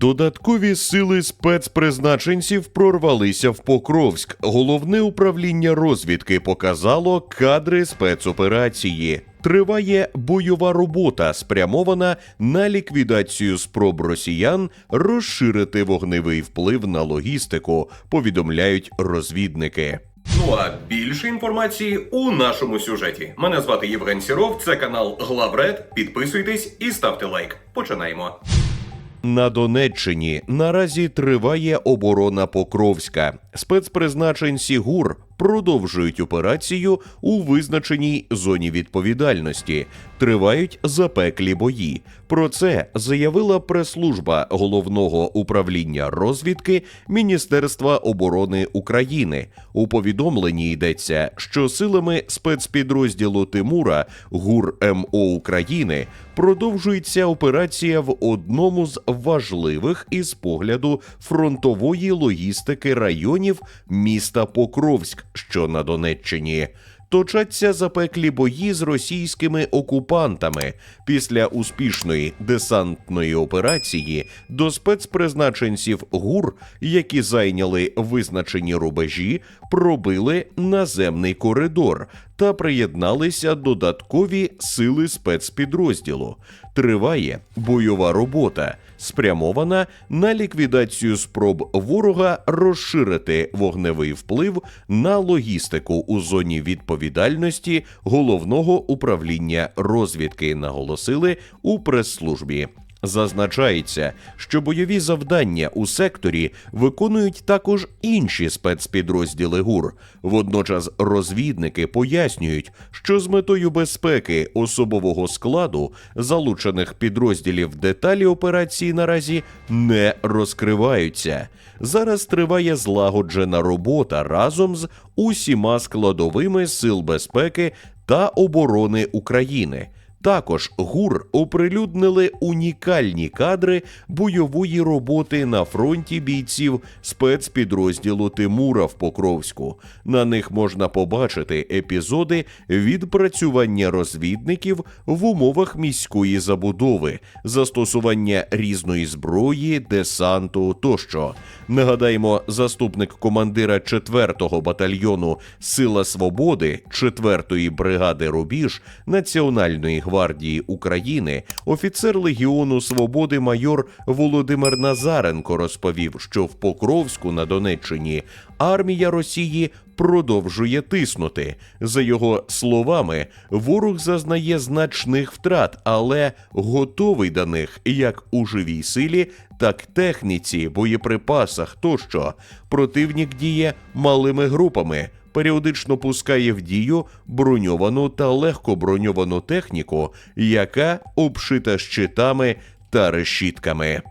Додаткові сили спецпризначенців прорвалися в Покровськ. Головне управління розвідки показало кадри спецоперації. Триває бойова робота, спрямована на ліквідацію спроб росіян розширити вогневий вплив на логістику, повідомляють розвідники. Ну а більше інформації у нашому сюжеті. Мене звати Євген Сіров, це канал Главред. Підписуйтесь і ставте лайк. Починаємо. На Донеччині наразі триває оборона Покровська. Спецпризначенці ГУР продовжують операцію у визначеній зоні відповідальності. Тривають запеклі бої. Про це заявила прес-служба головного управління розвідки Міністерства оборони України. У повідомленні йдеться, що силами спецпідрозділу Тимура ГУР МО України продовжується операція в одному з важливих із погляду фронтової логістики районів міста Покровськ, що на Донеччині. Точаться запеклі бої з російськими окупантами. Після успішної десантної операції до спецпризначенців ГУР, які зайняли визначені рубежі, пробили наземний коридор та приєдналися додаткові сили спецпідрозділу. Триває бойова робота, спрямована на ліквідацію спроб ворога розширити вогневий вплив на логістику у зоні відповідальності головного управління розвідки, наголосили у прес-службі. Зазначається, що бойові завдання у секторі виконують також інші спецпідрозділи ГУР. Водночас розвідники пояснюють, що з метою безпеки особового складу залучених підрозділів деталі операції наразі не розкриваються. Зараз триває злагоджена робота разом з усіма складовими сил безпеки та оборони України. Також ГУР оприлюднили унікальні кадри бойової роботи на фронті бійців спецпідрозділу Тимура в Покровську. На них можна побачити епізоди відпрацювання розвідників в умовах міської забудови, застосування різної зброї, десанту тощо. Нагадаємо, заступник командира 4-го батальйону Сила Свободи 4-ї бригади Рубіж Національної гвардії України, офіцер Легіону Свободи майор Володимир Назаренко розповів, що в Покровську на Донеччині армія Росії продовжує тиснути. За його словами, ворог зазнає значних втрат, але готовий до них як у живій силі, так техніці, боєприпасах тощо. Противник діє малими групами. Періодично пускає в дію броньовану та легкоброньовану техніку, яка обшита щитами та решітками.